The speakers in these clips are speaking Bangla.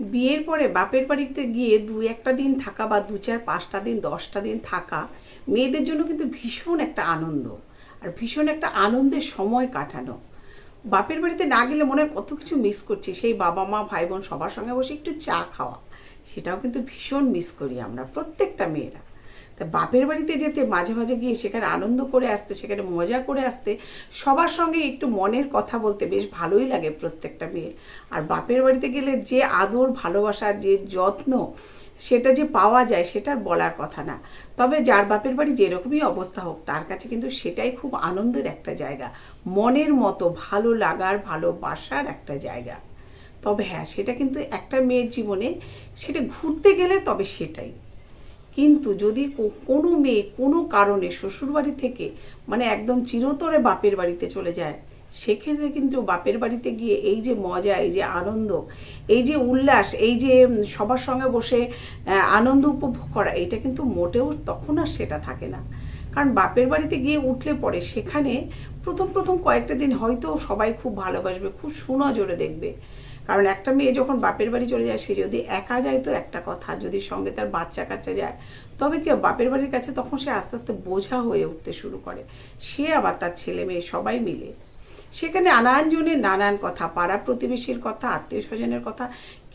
বিয়ের পরে বাপের বাড়িতে গিয়ে দু একটা দিন থাকা বা দু চার পাঁচটা দিন, দশটা দিন থাকা মেয়েদের জন্য কিন্তু ভীষণ একটা আনন্দ। আর ভীষণ একটা আনন্দের সময় কাটানো। বাপের বাড়িতে না গেলে মনে হয় কত কিছু মিস করছি। সেই বাবা মা, ভাই বোন সবার সঙ্গে বসে একটু চা খাওয়া। সেটাও কিন্তু ভীষণ মিস করি আমরা, প্রত্যেকটা মেয়েরা। তা বাপের বাড়িতে যেতে মাঝে মাঝে গিয়ে সেখানে আনন্দ করে আসতে, সেখানে মজা করে আসতে, সবার সঙ্গে একটু মনের কথা বলতে বেশ ভালোই লাগে প্রত্যেকটা মেয়ের। আর বাপের বাড়িতে গেলে যে আদর, ভালোবাসা, যে যত্ন সেটা যে পাওয়া যায় সেটার বলার কথা না। তবে যার বাপের বাড়ি যেরকমই অবস্থা হোক, তার কাছে কিন্তু সেটাই খুব আনন্দের একটা জায়গা। মনের মতো, ভালো লাগার, ভালোবাসার একটা জায়গা। তবে হ্যাঁ সেটা কিন্তু একটা মেয়ের জীবনে, সেটা ঘুরতে গেলে তবে সেটাই। কিন্তু যদি কোনো মেয়ে কোনো কারণে শ্বশুরবাড়ি থেকে মানে একদম চিরতরে বাপের বাড়িতে চলে যায়, সেক্ষেত্রে কিন্তু বাপের বাড়িতে গিয়ে এই যে মজা, এই যে আনন্দ, এই যে উল্লাস, এই যে সবার সঙ্গে বসে আনন্দ উপভোগ করা, এটা কিন্তু মোটেও তখন আর সেটা থাকে না। কারণ বাপের বাড়িতে গিয়ে উঠলে পরে সেখানে প্রথম প্রথম কয়েকটা দিন হয়তো সবাই খুব ভালোবাসবে, খুব সুনজরে দেখবে। কারণ একটা মেয়ে যখন বাপের বাড়ি চলে যায়, সে যদি একা যায় তো একটা কথা, যদি সঙ্গে তার বাচ্চা কাচ্চা যায়, তবে কি বাপের বাড়ির কাছে তখন সে আস্তে আস্তে বোঝা হয়ে উঠতে শুরু করে। সে আবার তার ছেলে মেয়ে সবাই মিলে। সেখানে নানান জনের নানান কথা, পাড়া প্রতিবেশীর কথা, আত্মীয় স্বজনের কথা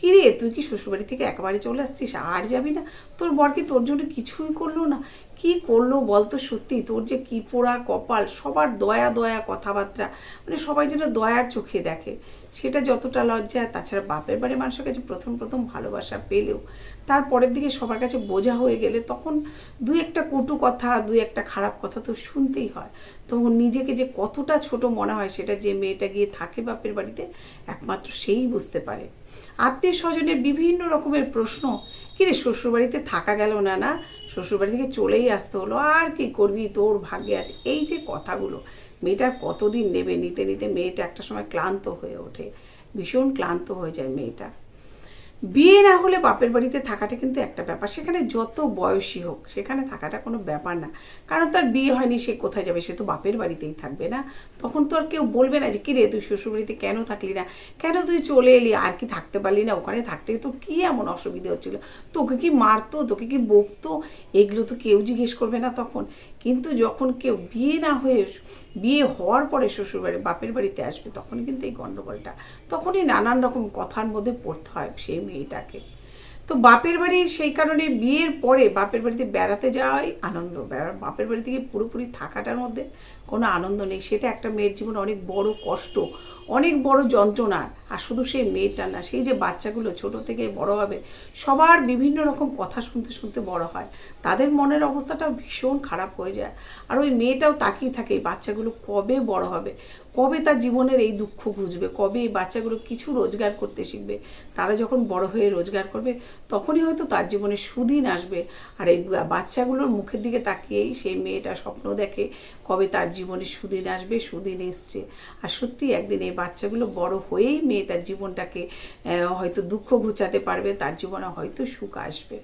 কিরে, তুই কি শ্বশুরবাড়ি থেকে একেবারে চলে আসছিস? আর যাবি না? তোর বর কি তোর জন্য কিছুই করল না। কি করল বলতো সত্যি? তোর যে কি পোড়া কপাল, সবার দয়া দয়া কথাবার্তা। মানে সবাই যেন দয়ার চোখে দেখে। সেটা যতটা লজ্জা, তাছাড়া বাপের বাড়ির মানুষের কাছে প্রথম প্রথম ভালোবাসা পেলেও। তারপরের দিকে সবার কাছে বোঝা হয়ে গেলে তখন দুই একটা কটু কথা, দুই একটা খারাপ কথা তো শুনতেই হয়। তখন নিজেকে যে কতটা ছোট মনে হয়, সেটা যে মেয়েটা গিয়ে থাকে বাপের বাড়িতে, একমাত্র সেই বুঝতে পারে। আত্মীয় স্বজনের বিভিন্ন রকমের প্রশ্ন কিরে শ্বশুরবাড়িতে থাকা গেল না না? শ্বশুরবাড়ি থেকে চলেই আসতে হলো, আর কি করবি? তোর ভাগ্যে আছে। এই যে কথাগুলো মেয়েটার কতদিন নেবে, নিতে নিতে মেয়েটা একটা সময় ক্লান্ত হয়ে ওঠে। ভীষণ ক্লান্ত হয়ে যায় মেয়েটা। বিয়ে না হলে বাপের বাড়িতে থাকাটা কিন্তু একটা ব্যাপার। সেখানে যত বয়সী হোক, সেখানে থাকাটা কোনো ব্যাপার না। কারণ তার বিয়ে হয়নি, সে কোথায় যাবে? সে তো বাপের বাড়িতেই থাকবে না। তখন তো আর কেউ বলবে না যে, কি রে, তুই শ্বশুরবাড়িতে কেন থাকলি না? কেন তুই চলে এলি? আর কি থাকতে পারলি না? ওখানে থাকতে তো কি এমন অসুবিধে হচ্ছিল? তোকে কি মারতো? তোকে কি বকতো? এগুলো তো কেউ জিজ্ঞেস করবে না তখন। কিন্তু যখন কেউ বিয়ে না হয়ে বিয়ে হওয়ার পরে শ্বশুরবাড়ি, বাপের বাড়িতে আসবে, তখন কিন্তু এই গণ্ডগোলটা তখনই নানান রকম কথার মধ্যে পড়তে হয় সেই মেয়েটাকে। তো বাপের বাড়ি সেই কারণে বিয়ের পরে বাপের বাড়িতে বেড়াতে যাওয়াই আনন্দ। বাপের বাড়ি থেকে পুরোপুরি থাকাটার মধ্যে কোনো আনন্দ নেই। সেটা একটা মেয়ের জীবনে অনেক বড় কষ্ট, অনেক বড় যন্ত্রণা। আর শুধু সেই মেয়েটা না, সেই যে বাচ্চাগুলো ছোট থেকে বড় হবে, সবার বিভিন্ন রকম কথা শুনতে শুনতে বড় হয়। তাদের মনের অবস্থাটাও ভীষণ খারাপ হয়ে যায়। আর ওই মেয়েটাও তাকিয়ে থাকে, এই বাচ্চাগুলো কবে বড় হবে? কবে তার জীবনের এই দুঃখ বুঝবে কবে এই বাচ্চাগুলো কিছু রোজগার করতে শিখবে? তারা যখন বড় হয়ে রোজগার করবে, তখনই হয়তো তার জীবনে সুদিন আসবে। আর এই বাচ্চাগুলোর মুখের দিকে তাকিয়েই সেই মেয়েটা স্বপ্ন দেখে কবে তার জীবনে সুদিন আসবে, সুদিন এসছে। আর সত্যি একদিন এই বাচ্চাগুলো বড় হয়েই মেয়েটার জীবনটাকে হয়তো দুঃখ ঘুচাতে পারবে, তার জীবনে হয়তো সুখ আসবে।